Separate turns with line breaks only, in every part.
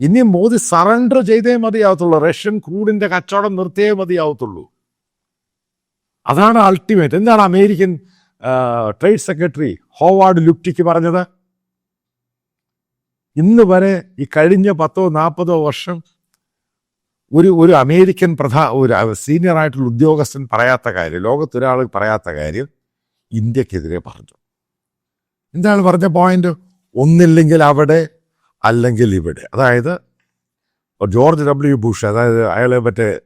ഇനി മോദി സറണ്ടർ ചെയ്തേ മതിയാവത്തുള്ളൂ. റഷ്യൻ ക്രൂഡിന്റെ കച്ചവടം നിർത്തിയേ മതിയാവത്തുള്ളൂ. അതാണ് അൾട്ടിമേറ്റ് എന്താണ് American trade secretary Howard Lutnick പറഞ്ഞത്? ഇന്ന് വരെ ഈ കഴിഞ്ഞ പത്തോ നാൽപ്പതോ വർഷം ഒരു ഒരു അമേരിക്കൻ പ്രധാ ഒരു സീനിയർ ആയിട്ടുള്ള ഉദ്യോഗസ്ഥൻ പറയാത്ത കാര്യം ലോകത്തൊരാൾ പറയാത്ത കാര്യം ഇന്ത്യക്കെതിരെ പറഞ്ഞു. എന്താണ് പറഞ്ഞ പോയിന്റ് ഒന്നില്ലെങ്കിൽ അവിടെ അല്ലെങ്കിൽ ഇവിടെ. അതായത് ജോർജ് ഡബ്ല്യു ബുഷ് അതായത് അയാളെ മറ്റേ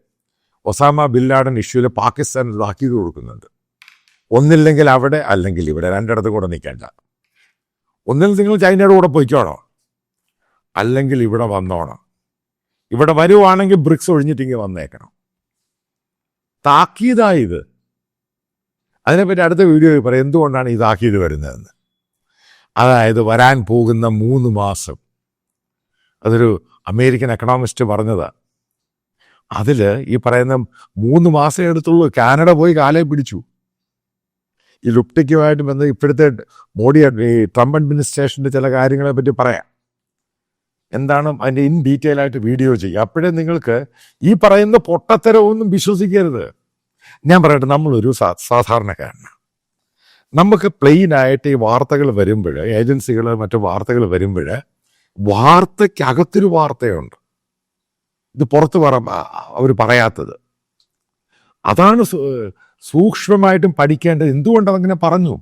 ഒസാമ ബിൻ ലാഡൻ ഇഷ്യൂവിൽ പാകിസ്ഥാൻ താക്കീത് കൊടുക്കുന്നുണ്ട്. ഒന്നില്ലെങ്കിൽ അവിടെ അല്ലെങ്കിൽ ഇവിടെ. രണ്ടിടത്ത് കൂടെ നിൽക്കേണ്ട. ഒന്നിൽ നിങ്ങൾ ചൈനയുടെ കൂടെ പോയിക്കോണോ അല്ലെങ്കിൽ ഇവിടെ വന്നോണം. ഇവിടെ വരുവാണെങ്കിൽ ബ്രിക്സ് ഒഴിഞ്ഞിട്ടെങ്കിൽ വന്നേക്കണം. താക്കീതായത്. അതിനെപ്പറ്റി അടുത്ത വീഡിയോയിൽ പറയാം. എന്തുകൊണ്ടാണ് ഈ വരുന്നതെന്ന്? അതായത് വരാൻ പോകുന്ന മൂന്ന് മാസം. അതൊരു അമേരിക്കൻ എക്കണോമിസ്റ്റ് പറഞ്ഞതാ. അതിൽ ഈ പറയുന്ന മൂന്ന് മാസം എടുത്തുള്ളൂ. കാനഡ പോയി കാലേ പിടിച്ചു. ഈ ലുപ്റ്റിക്കുമായിട്ട് ബന്ധം ഇപ്പോഴത്തെ മോഡി ഈ ട്രംപ് അഡ്മിനിസ്ട്രേഷന്റെ ചില കാര്യങ്ങളെ പറ്റി പറയാം. എന്താണ് അതിന്റെ ഇൻ ഡീറ്റെയിൽ ആയിട്ട് വീഡിയോ ചെയ്യുക. അപ്പോഴേ നിങ്ങൾക്ക് ഈ പറയുന്ന പൊട്ടത്തരമൊന്നും വിശ്വസിക്കരുത്. ഞാൻ പറയട്ടെ നമ്മളൊരു സാധാരണക്കാരനാണ് നമുക്ക് പ്ലെയിനായിട്ട് ഈ വാർത്തകൾ വരുമ്പോൾ ഏജൻസികൾ മറ്റു വാർത്തകൾ വരുമ്പോൾ വാർത്തയ്ക്കകത്തൊരു വാർത്തയുണ്ട്. ഇത് പുറത്ത് പറ അവർ പറയാത്തത്. അതാണ് സൂക്ഷ്മമായിട്ടും പഠിക്കേണ്ടത്. എന്തുകൊണ്ട് അതങ്ങനെ പറഞ്ഞു?